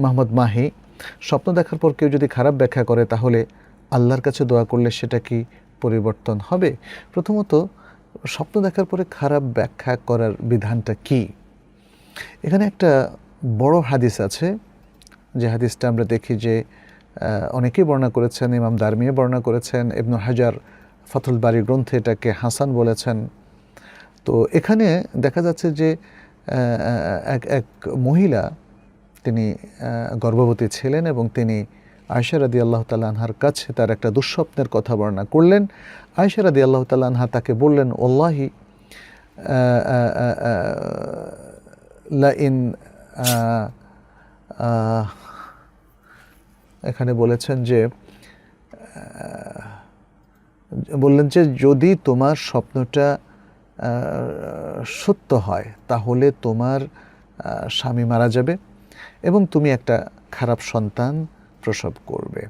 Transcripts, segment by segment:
মোহাম্মদ মাহি, স্বপ্ন দেখার পর কেউ যদি খারাপ ব্যাখ্যা করে, তাহলে আল্লাহর কাছে দোয়া করলে সেটা কি পরিবর্তন হবে? প্রথমত, স্বপ্ন দেখার পরে খারাপ ব্যাখ্যা করার বিধানটা কি? এখানে একটা বড় হাদিস আছে, যে হাদিসটা আমরা দেখি যে অনেকেই বর্ণনা করেছেন, ইমাম দারমিয়ে বর্ণনা করেছেন ইবনুল হাজার ফাতুল বাড়ি গ্রন্থে এটাকে হাসান বলেছেন। তো এখানে দেখা যাচ্ছে যে এক এক মহিলা তিনি গর্ভবতী ছিলেন এবং তিনি আয়সা রাদি আল্লাহ তাল্লাহার কাছে তার একটা দুঃস্বপ্নের কথা বর্ণনা করলেন। আয়সা রাদি আল্লাহ তাল্লাহা তাকে বললেন ওল্লাহি লাইন এখানে বলেছেন যে বললেন যে, যদি তোমার স্বপ্নটা সত্য হয়, তাহলে তোমার স্বামী মারা যাবে। এবং তুমি একটা খারাপ সন্তান প্রসব করবে।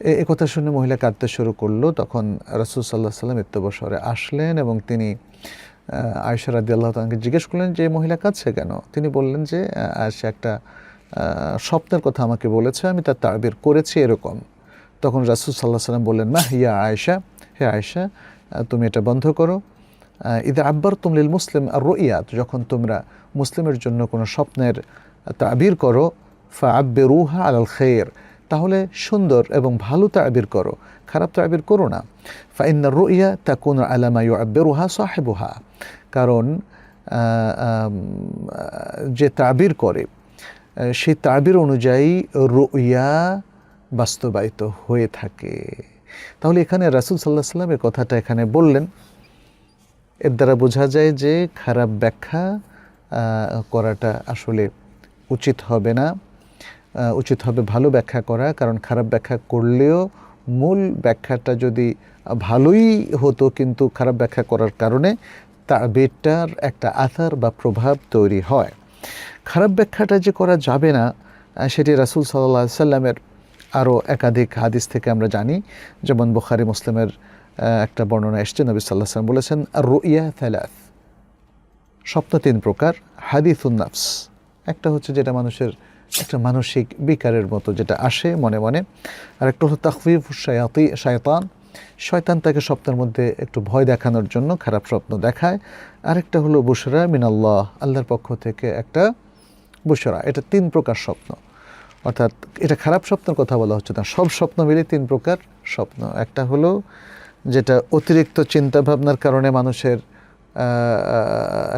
এ- কথা শুনে মহিলা কাঁদতে শুরু করল। তখন রসুল সাল্লাহ সাল্লাম ইত্যবসরে আসলেন এবং তিনি আয়সা রাদি আল্লাহ তাকে জিজ্ঞেস করলেন যে মহিলা কাঁদছে কেন? তিনি বললেন যে সে একটা স্বপ্নের কথা আমাকে বলেছে আমি তার তাবির করেছি এরকম। তখন রাসুল সাল্লাহ সাল্লাম বললেন মা হিয়া আয়েশা হে আহ, তুমি এটা বন্ধ করো। ঈদে আব্বার তুমলিল মুসলিম আর রইয়াত যখন তোমরা মুসলিমের জন্য কোনো স্বপ্নের তাবির করো ফা আব্বে রুহা আলাল খের তাহলে সুন্দর এবং ভালো তাবির করো, খারাপ তাবির করো না। ফা ইন্না রুইয়া তাকুন আলামা ইউ আব্বে রুহা সাহেবুহা। কারণ যে তাবির করে, সেই তাবির অনুযায়ী রুইয়া বাস্তবায়িত হয়ে থাকে। তাহলে এখানে রাসুল সাল্লাহ সাল্লাম এ কথাটা এখানে বললেন। এর দ্বারা বোঝা যায় যে খারাপ ব্যাখ্যা করাটা আসলে উচিত হবে না উচিত হবে ভালো ব্যাখ্যা করা, কারণ খারাপ ব্যাখ্যা করলেও মূল ব্যাখ্যাটা যদি ভালোই হতো কিন্তু খারাপ ব্যাখ্যা করার কারণে তার বেটার একটা আথার বা প্রভাব তৈরি হয়। খারাপ ব্যাখ্যাটা যে করা যাবে না সেটি রাসুল সাল্লাহ সাল্লামের আরও একাধিক হাদিস থেকে আমরা জানি। যেমন বুখারি, মুসলিমের একটা বর্ণনা এসছে, নবী সাল্লাহ সাল্লাম বলেছেন রুইয়া থালাথ স্বপ্ন তিন প্রকার হাদিসুন নাফস একটা হচ্ছে যেটা মানুষের, একটা মানসিক বিকারের মতো যেটা আসে মনে মনে। আর একটা হলো তাকফিফ শায়াতি, শায়তান। শয়তান তাকে স্বপ্নের মধ্যে একটু ভয় দেখানোর জন্য খারাপ স্বপ্ন দেখায়। আরেকটা হলো বুসরা মিনাল্লাহ, আল্লাহর পক্ষ থেকে একটা বুসরা এটা তিন প্রকার স্বপ্ন। অর্থাৎ এটা খারাপ স্বপ্নের কথা বলা হচ্ছে না, সব স্বপ্ন মিলে তিন প্রকার স্বপ্ন। একটা হলো যেটা অতিরিক্ত চিন্তা ভাবনার কারণে মানুষের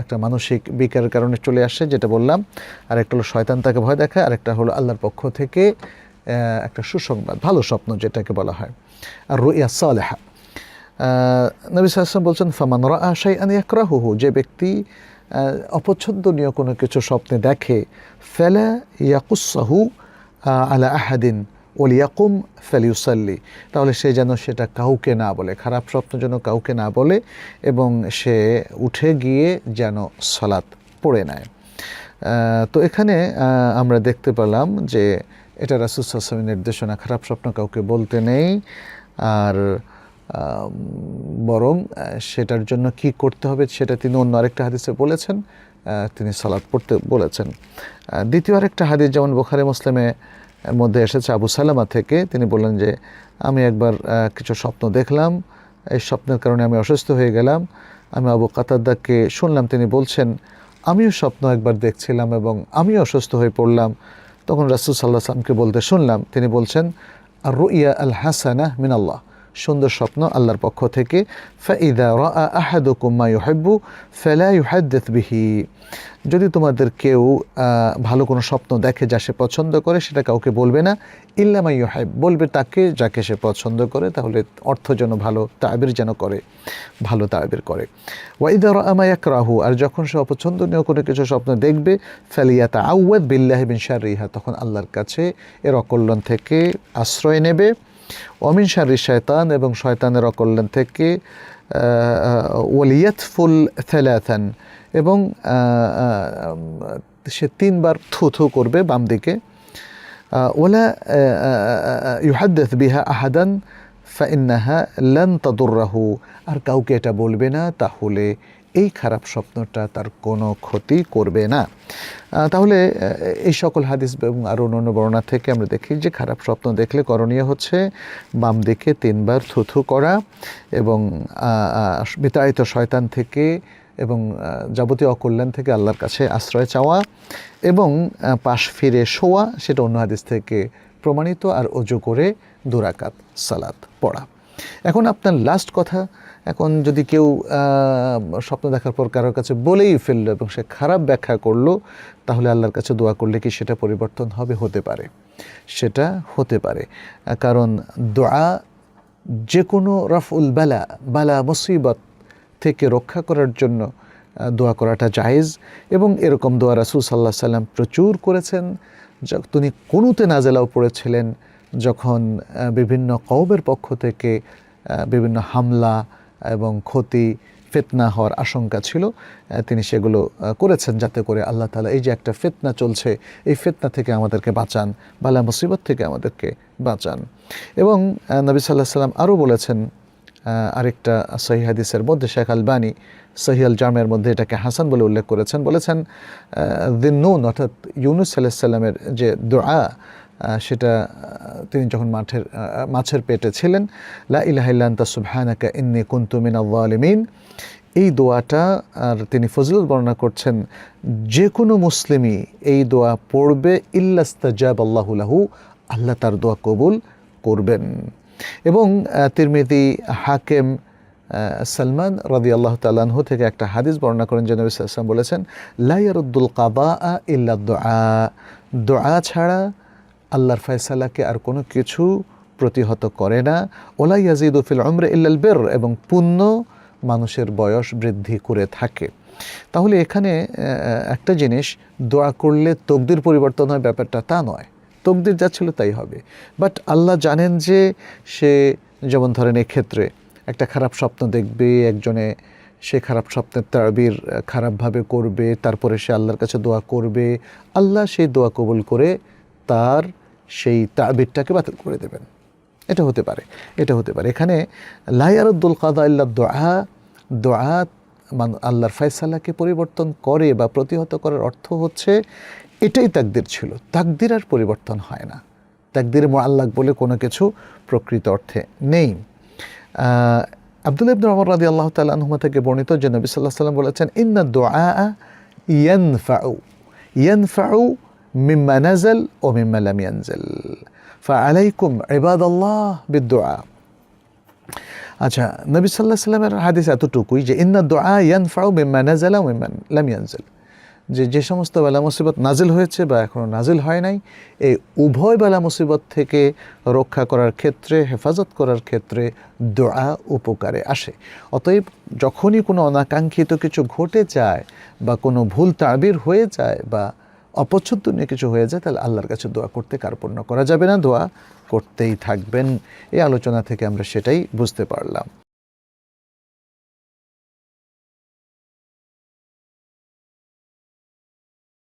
একটা মানসিক বিকারের কারণে চলে আসে, যেটা বললাম। আর একটা হলো শয়তান তাকে ভয় দেখায় আর একটা হলো আল্লাহর পক্ষ থেকে একটা সুসংবাদ, ভালো স্বপ্ন যেটাকে বলা হয়। আর রুইয়া সালেহা নবী সাল্লাম বলছেন, ফামান রা আশাই আন ইয়াকরাহুহু যে ব্যক্তি অপছন্দনীয় কোনো কিছু স্বপ্নে দেখে, ফেলা ইয়াকুসাহু আলা আহাদিন। ওলিয়াকুম ফেলিউসাল্লি। তাহলে সে যেন সেটা কাউকে না বলে, খারাপ স্বপ্ন যেন কাউকে না বলে এবং সে উঠে গিয়ে যেন সলাৎ পড়ে নেয়। তো এখানে আমরা দেখতে পেলাম যে এটা রাসুসামের নির্দেশনা, খারাপ স্বপ্ন কাউকে বলতে নেই। আর বরং সেটার জন্য কি করতে হবে সেটা তিনি অন্য আরেকটা হাদিসে বলেছেন। তিনি সালাদ পড়তে বলেছেন। দ্বিতীয় আরেকটা হাদিস, যেমন বোখারে মুসলিমে মধ্যে এসেছে আবু সালামা থেকে। তিনি বললেন যে, আমি একবার কিছু স্বপ্ন দেখলাম। এই স্বপ্নের কারণে আমি অসুস্থ হয়ে গেলাম। আমি আবু কাতাদ্দাকে শুনলাম। তিনি বলছেন, আমিও স্বপ্ন একবার দেখছিলাম এবং আমিও অসুস্থ হয়ে পড়লাম। তখন রাসুল সাল্লাহ সাল্লামকে বলতে শুনলাম। তিনি বলছেন আর রুইয়া আল হাসানা মিনাল্লাহ। সুন্দর স্বপ্ন আল্লাহর পক্ষ থেকে বিহি। যদি তোমাদের কেউ ভালো কোনো স্বপ্ন দেখে যা সে পছন্দ করে, সেটা কাউকে বলবে না ইল্লামা ইউহাইব বলবে তাকে যাকে সে পছন্দ করে, তাহলে অর্থ যেন ভালো তাবির যেন করে, ভালো তাবির করে। ওয়াইদা আমায়াক রাহু আর যখন সে অপছন্দনীয় কোনো কিছু স্বপ্ন দেখবে ফালিয়াতা আউয়াদ বিল্লাহ বিন শারিহা তখন আল্লাহর কাছে এর অকল্যাণ থেকে আশ্রয় নেবে। অমিন শারি শয়তান এবং শয়তানের অকল্যাণ থেকে ওয়ালিয়াতফুল থেলাথান এবং সে তিনবার থু থু করবে বাম দিকে। ওলা ইউহাদ্দেথ বিহা আহাদান ফাইন্নাহা লান তাদুর্রাহু। আর কাউকে এটা বলবে না, তাহলে এই খারাপ স্বপ্নটা তার কোনো ক্ষতি করবে না। তাহলে এই সকল হাদিস এবং আরও অন্যান্য বর্ণনা থেকে আমরা দেখি যে খারাপ স্বপ্ন দেখলে করণীয় হচ্ছে বাম দিকে তিনবার থুথু করা এবং বিতাড়িত শয়তান থেকে এবং যাবতীয় অকল্যাণ থেকে আল্লাহর কাছে আশ্রয় চাওয়া এবং পাশ ফিরে শোয়া, সেটা অন্য হাদিস থেকে প্রমাণিত আর অজু করে দুরাকাত সালাত পড়া। এখন আপনার লাস্ট কথা, এখন যদি কেউ স্বপ্ন দেখার পর কারোর কাছে বলেই ফেলল এবং সে খারাপ ব্যাখ্যা করল, তাহলে আল্লাহর কাছে দোয়া করলে কি সেটা পরিবর্তন হবে? হতে পারে। সেটা হতে পারে। কারণ দোয়া যে কোনো রফউল বালা বালা মুসিবত থেকে রক্ষা করার জন্য দোয়া করাটা জায়েজ এবং এরকম দোয়া রাসুল সাল্লাহ সাল্লাম প্রচুর করেছেন। তিনি কোনুতে নাজেলাও পড়েছিলেন। যখন বিভিন্ন কওমের পক্ষ থেকে বিভিন্ন হামলা এবং ক্ষতি, ফিতনা হওয়ার আশঙ্কা ছিল তিনি সেগুলো করেছেন যাতে করে আল্লাহ তালা এই যে একটা ফিতনা চলছে, এই ফিতনা থেকে আমাদেরকে বাঁচান, বালা মুসিবত থেকে আমাদেরকে বাঁচান। এবং নবী সাল্লাহ সাল্লাম আরও বলেছেন আরেকটা সহি হাদিসের মধ্যে শেখ আলবানী সহি আল জামের মধ্যে এটাকে হাসান বলে উল্লেখ করেছেন, বলেছেন দিনুন অর্থাৎ ইউনুস সাল্লামের যে দোয়া সেটা তিনি যখন মাঠের মাছের পেটে ছিলেন লা ইলাহিল্লান্তা সুবহানাকা ইন্নি কুনতু জালিমিন এই দোয়াটা আর তিনি ফজলুল বর্ণনা করছেন যে কোনো মুসলিমই এই দোয়া পড়বে ইল্লাস্তাজাব আল্লাহুলাহু আল্লাহ তার দোয়া কবুল করবেন। এবং আহ, তিরমিজি হাকেম সালমান রাদি আল্লাহ তালাহু থেকে একটা হাদিস বর্ণনা করেন যে সাল্লাম বলেছেন লাইয়ারুদ্দুল কাবা ইল্লা দোয়া দোয়া ছাড়া আল্লাহর ফয়সালাকে আর কোনো কিছু প্রতিহত করে না। ওলা ইয়াজিদুফিল অমরে ইল্লাল বের, এবং পুণ্য মানুষের বয়স বৃদ্ধি করে থাকে। তাহলে এখানে একটা জিনিস, দোয়া করলে তকদির পরিবর্তন হয়, ব্যাপারটা তা নয়। তকদির যা ছিল তাই হবে। বাট আল্লাহ জানেন যে সে, যেমন ধরেন ক্ষেত্রে একটা খারাপ স্বপ্ন দেখবে, একজনে সে খারাপ স্বপ্নের তাবির খারাপভাবে করবে, তারপরে সে আল্লাহর কাছে দোয়া করবে, আল্লাহ সেই দোয়া কবুল করে তার সেই তাবিরটাকে বাতিল করে দেবেন। এটা হতে পারে, এটা হতে পারে। এখানে লাইয়ারুদ্দুল কাদা ইল্লা দোয়া দোয়া মান আল্লাহর ফয়সালাকে পরিবর্তন করে বা প্রতিহত করার অর্থ হচ্ছে, এটাই তাকদির ছিল। তাকদির আর পরিবর্তন হয় না। তাকদির মোয়াল্লাক বলে কোনো কিছু প্রকৃত অর্থে নেই। আব্দুল ইবনুল আমর রাদি আল্লাহ তালুমা থেকে বর্ণিত যে নবী সাল্লাহ সাল্লাম বলেছেন, ইন্না দোয়া ইয়ানফাউ। ইয়ানফাউ মিম্মা নাজল ও মিম্মা লাম ইয়ানজল ফাআলাইকুম ইবাদাল্লাহ বিদ্দুআ আচ্ছা নবী সাল্লাহ সাল্লামের হাদিস এতটুকুই যে, ইন্না দোয়া ইয়ান ফাউ মিম্মা নাজালা ও লাম ইয়ানজাল। যে যে সমস্ত বেলা মুসিবত নাজিল হয়েছে বা এখনও নাজিল হয় নাই, এই উভয় বেলা মুসিবত থেকে রক্ষা করার ক্ষেত্রে, হেফাজত করার ক্ষেত্রে দোয়া উপকারে আসে। অতএব, যখনই কোনো অনাকাঙ্ক্ষিত কিছু ঘটে যায় বা কোনো ভুল তাবির হয়ে যায় বা অপছন্দনীয় কিছু হয়ে যায়, তাহলে আল্লাহর কাছে দোয়া করতে কার্পণ্য করা যাবে না। দোয়া করতেই থাকবেন। এই আলোচনা থেকে আমরা সেটাই বুঝতে পারলাম।